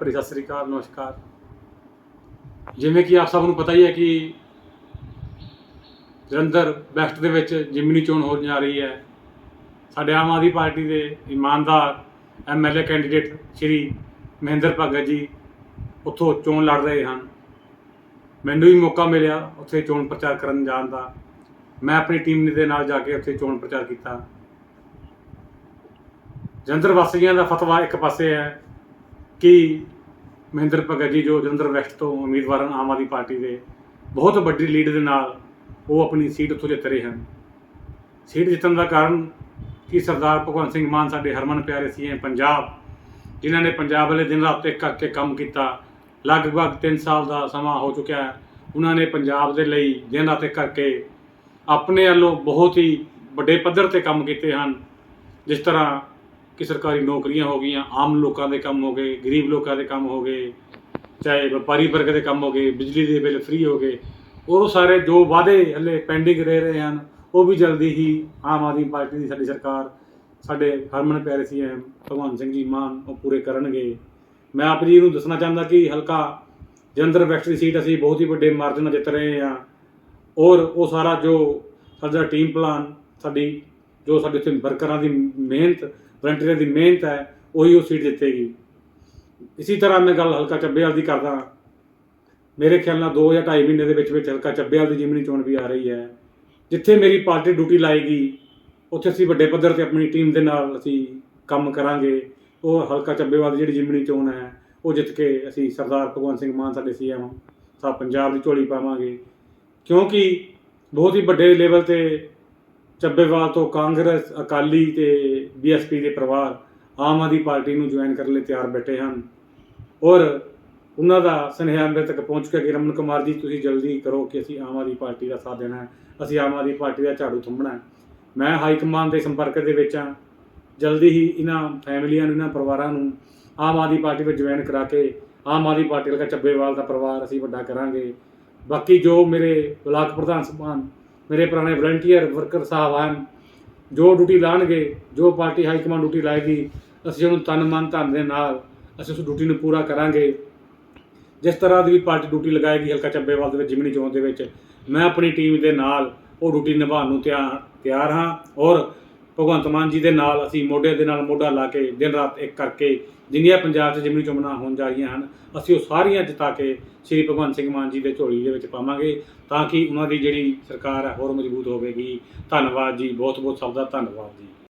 ਭਰੀ ਸਤਿ ਸ੍ਰੀ ਅਕਾਲ, ਨਮਸਕਾਰ। ਜਿਵੇਂ ਕਿ ਆਪ ਸਭ ਨੂੰ ਪਤਾ ਹੀ ਹੈ ਕਿ ਜਲੰਧਰ ਵੈਸਟ ਦੇ ਵਿੱਚ ਜਿਮਨੀ ਚੋਣ ਹੋਣ ਜਾ ਰਹੀ ਹੈ। ਸਾਡੇ ਆਮ ਆਦਮੀ ਪਾਰਟੀ ਦੇ ਇਮਾਨਦਾਰ ਐਮਐਲਏ ਕੈਂਡੀਡੇਟ ਸ਼੍ਰੀ ਮਹਿੰਦਰ ਭਗਤ ਜੀ ਉੱਥੋਂ ਚੋਣ ਲੜ ਰਹੇ ਹਨ। ਮੈਨੂੰ ਵੀ ਮੌਕਾ ਮਿਲਿਆ ਉੱਥੇ ਚੋਣ ਪ੍ਰਚਾਰ ਕਰਨ ਜਾਣ ਦਾ। ਮੈਂ ਆਪਣੀ ਟੀਮ ਦੇ ਨਾਲ ਜਾ ਕੇ ਉੱਥੇ ਚੋਣ ਪ੍ਰਚਾਰ ਕੀਤਾ। ਜਲੰਧਰ ਵਾਸੀਆਂ ਦਾ ਫਤਵਾ ਇੱਕ ਪਾਸੇ ਹੈ ਕਿ ਮਹਿੰਦਰ ਭਗਤ ਜੀ ਜੋ ਜਲੰਧਰ ਵੈਸਟ ਤੋਂ ਉਮੀਦਵਾਰ ਹਨ, ਆਮ ਆਦਮੀ ਪਾਰਟੀ ਦੇ, ਬਹੁਤ ਵੱਡੀ ਲੀਡ ਦੇ ਨਾਲ ਉਹ ਆਪਣੀ ਸੀਟ ਉੱਥੋਂ ਜਿੱਤ ਰਹੇ ਹਨ। ਸੀਟ ਜਿੱਤਣ ਦਾ ਕਾਰਨ ਕਿ ਸਰਦਾਰ ਭਗਵੰਤ ਸਿੰਘ ਮਾਨ ਸਾਡੇ ਹਰਮਨ ਪਿਆਰੇ ਸੀਐਮ ਪੰਜਾਬ, ਜਿਨ੍ਹਾਂ ਨੇ ਪੰਜਾਬ ਵਾਲੇ ਦਿਨ ਰਾਤ ਇੱਕ ਕਰਕੇ ਕੰਮ ਕੀਤਾ। ਲਗਭਗ 3 ਸਾਲ ਦਾ ਸਮਾਂ ਹੋ ਚੁੱਕਿਆ ਹੈ। ਉਹਨਾਂ ਨੇ ਪੰਜਾਬ ਦੇ ਲਈ ਦਿਨ ਰਾਤ ਇੱਕ ਕਰਕੇ ਆਪਣੇ ਵੱਲੋਂ ਬਹੁਤ ਹੀ ਵੱਡੇ ਪੱਧਰ ਤੇ ਕੰਮ ਕੀਤੇ ਹਨ। ਜਿਸ ਤਰ੍ਹਾਂ ਕਿ ਸਰਕਾਰੀ ਨੌਕਰੀਆਂ ਹੋ ਗਈਆਂ, ਆਮ ਲੋਕਾਂ ਦੇ ਕੰਮ ਹੋ ਗਏ, ਗਰੀਬ ਲੋਕਾਂ ਦੇ ਕੰਮ ਹੋ ਗਏ, ਚਾਹੇ ਵਪਾਰੀ ਵਰਗ ਦੇ ਕੰਮ ਹੋ ਗਏ, ਬਿਜਲੀ ਦੇ ਬਿੱਲ ਫ੍ਰੀ ਹੋ ਗਏ, ਉਹ ਸਾਰੇ ਜੋ ਵਾਅਦੇ ਹਲੇ ਪੈਂਡਿੰਗ ਰਹਿ ਰਹੇ ਹਨ, ਉਹ ਵੀ ਜਲਦੀ ਹੀ ਆਮ ਆਦਮੀ ਪਾਰਟੀ ਦੀ ਸਾਡੀ ਸਰਕਾਰ, ਸਾਡੇ ਹਰਮਨ ਪਿਆਰੇ ਸੀਐਮ ਭਗਵੰਤ ਸਿੰਘ ਜੀ ਮਾਨ, ਉਹ ਪੂਰੇ ਕਰਨਗੇ। ਮੈਂ ਆਪ ਜੀ ਨੂੰ ਦੱਸਣਾ ਚਾਹੁੰਦਾ ਕਿ ਹਲਕਾ ਜਲੰਧਰ ਵੈਸਟ ਦੀ ਸੀਟ ਅਸੀਂ ਬਹੁਤ ਹੀ ਵੱਡੇ ਮਾਰਜਨ ਨਾਲ ਜਿੱਤ ਰਹੇ ਹਾਂ। ਔਰ ਉਹ ਸਾਰਾ ਜੋ ਸਾਡਾ ਟੀਮ ਪਲਾਨ ਸਾਡੀ, ਜੋ ਸਾਡੇ ਉੱਥੇ ਵਰਕਰਾਂ ਦੀ ਮਿਹਨਤ ਵਲੰਟੀਅਰਾਂ ਦੀ ਮਿਹਨਤ ਹੈ, ਉਹੀ ਉਹ ਸੀਟ ਜਿੱਤੇਗੀ। ਇਸੇ ਤਰ੍ਹਾਂ ਮੈਂ ਗੱਲ ਹਲਕਾ ਚੱਬੇਵਾਲ ਦੀ ਕਰਦਾ ਮੇਰੇ ਖਿਆਲ ਨਾਲ 2 ਜਾਂ 2.5 ਮਹੀਨੇ ਦੇ ਵਿੱਚ ਵਿੱਚ ਹਲਕਾ ਚੱਬੇਵਾਲ ਦੀ ਜਿਮਨੀ ਚੋਣ ਵੀ ਆ ਰਹੀ ਹੈ। ਜਿੱਥੇ ਮੇਰੀ ਪਾਰਟੀ ਡਿਊਟੀ ਲਾਏਗੀ, ਉੱਥੇ ਅਸੀਂ ਵੱਡੇ ਪੱਧਰ ਤੇ ਆਪਣੀ ਟੀਮ ਦੇ ਨਾਲ ਅਸੀਂ ਕੰਮ ਕਰਾਂਗੇ। ਉਹ ਹਲਕਾ ਚੱਬੇਵਾਲ ਦੀ ਜਿਹੜੀ ਜਿਮਨੀ ਚੋਣ ਹੈ, ਉਹ ਜਿੱਤ ਕੇ ਅਸੀਂ ਸਰਦਾਰ ਭਗਵੰਤ ਸਿੰਘ ਮਾਨ ਸਾਡੇ ਸੀਐਮ ਸਾਹਿਬ ਪੰਜਾਬ ਦੀ ਝੋਲੀ ਪਾਵਾਂਗੇ। ਕਿਉਂਕਿ ਬਹੁਤ ਹੀ ਵੱਡੇ ਲੈਵਲ ਤੇ ਚੱਬੇਵਾਲ ਤੋਂ ਕਾਂਗਰਸ, ਅਕਾਲੀ ਤੇ ਬੀਐਸਪੀ ਦੇ ਪਰਿਵਾਰ ਆਮ ਆਦਮੀ ਪਾਰਟੀ ਨੂੰ ਜੁਆਇਨ ਕਰਨ ਲਈ ਤਿਆਰ ਬੈਠੇ ਹਨ। ਔਰ ਉਹਨਾਂ ਦਾ ਸੁਨੇਹਾ ਮੇਰੇ ਤੱਕ ਪਹੁੰਚ ਗਿਆ ਕਿ ਰਮਨ ਕੁਮਾਰ ਜੀ, ਤੁਸੀਂ ਜਲਦੀ ਕਰੋ ਕਿ ਅਸੀਂ ਆਮ ਆਦਮੀ ਪਾਰਟੀ ਦਾ ਸਾਥ ਦੇਣਾ ਹੈ। ਅਸੀਂ ਆਮ ਆਦਮੀ ਪਾਰਟੀ ਦਾ ਝਾੜੂ ਥੰਮਣਾ ਹੈ। ਮੈਂ ਹਾਈ ਕਮਾਂਡ ਦੇ ਸੰਪਰਕ ਦੇ ਵਿੱਚ ਹਾਂ। ਜਲਦੀ ਹੀ ਇਹਨਾਂ ਫੈਮਲੀਆਂ ਨੂੰ, ਇਹਨਾਂ ਪਰਿਵਾਰਾਂ ਨੂੰ ਆਮ ਆਦਮੀ ਪਾਰਟੀ ਵਿੱਚ ਜੁਆਇਨ ਕਰਾ ਕੇ ਆਮ ਆਦਮੀ ਪਾਰਟੀ ਦਾ ਚੱਬੇਵਾਲ ਦਾ ਪਰਿਵਾਰ ਅਸੀਂ ਵੱਡਾ ਕਰਾਂਗੇ। ਬਾਕੀ ਜੋ ਮੇਰੇ ਬਲਾਕ ਪ੍ਰਧਾਨ ਸਭਾਨ ਮੇਰੇ ਪੁਰਾਣੇ ਵਲੰਟੀਅਰ ਵਰਕਰ ਸਾਹਿਬ ਹਨ, ਜੋ ਡਿਊਟੀ ਲਾਣਗੇ, ਜੋ ਪਾਰਟੀ ਹਾਈ ਕਮਾਂਡ ਡਿਊਟੀ ਲਾਏਗੀ, ਅਸੀਂ ਉਹਨੂੰ ਤਨ ਮਨ ਧਨ ਦੇ ਨਾਲ, ਅਸੀਂ ਉਸ ਡਿਊਟੀ ਨੂੰ ਪੂਰਾ ਕਰਾਂਗੇ। ਜਿਸ ਤਰ੍ਹਾਂ ਦੀ ਵੀ ਪਾਰਟੀ ਡਿਊਟੀ ਲਗਾਏਗੀ ਹਲਕਾ ਚੱਬੇਵਾਲ ਦੇ ਵਿੱਚ, ਜਿਮਨੀ ਚੋਣ ਦੇ ਵਿੱਚ, ਮੈਂ ਆਪਣੀ ਟੀਮ ਦੇ ਨਾਲ ਉਹ ਡਿਊਟੀ ਨਿਭਾਉਣ ਨੂੰ ਤਿਆਰ ਤਿਆਰ ਹਾਂ ਔਰ ਭਗਵੰਤ ਮਾਨ ਜੀ ਦੇ ਨਾਲ ਅਸੀਂ ਮੋਢੇ ਦੇ ਨਾਲ ਮੋਢਾ ਲਾ ਕੇ ਦਿਨ ਰਾਤ ਇੱਕ ਕਰਕੇ ਜਿੰਨੀਆਂ ਪੰਜਾਬ 'ਚ ਜਿਮਨੀ ਚੋਣਾਂ ਹੋਣ ਜਾ ਰਹੀਆਂ ਹਨ, ਅਸੀਂ ਉਹ ਸਾਰੀਆਂ ਜਿਤਾ ਕੇ ਸ੍ਰੀ ਭਗਵੰਤ ਸਿੰਘ ਮਾਨ ਜੀ ਦੇ ਝੋਲੀ ਦੇ ਵਿੱਚ ਪਾਵਾਂਗੇ ਤਾਂ ਕਿ ਉਹਨਾਂ ਦੀ ਜਿਹੜੀ ਸਰਕਾਰ ਹੈ, ਹੋਰ ਮਜ਼ਬੂਤ ਹੋਵੇਗੀ। ਧੰਨਵਾਦ ਜੀ ਬਹੁਤ ਬਹੁਤ ਸਭ ਦਾ ਧੰਨਵਾਦ ਜੀ।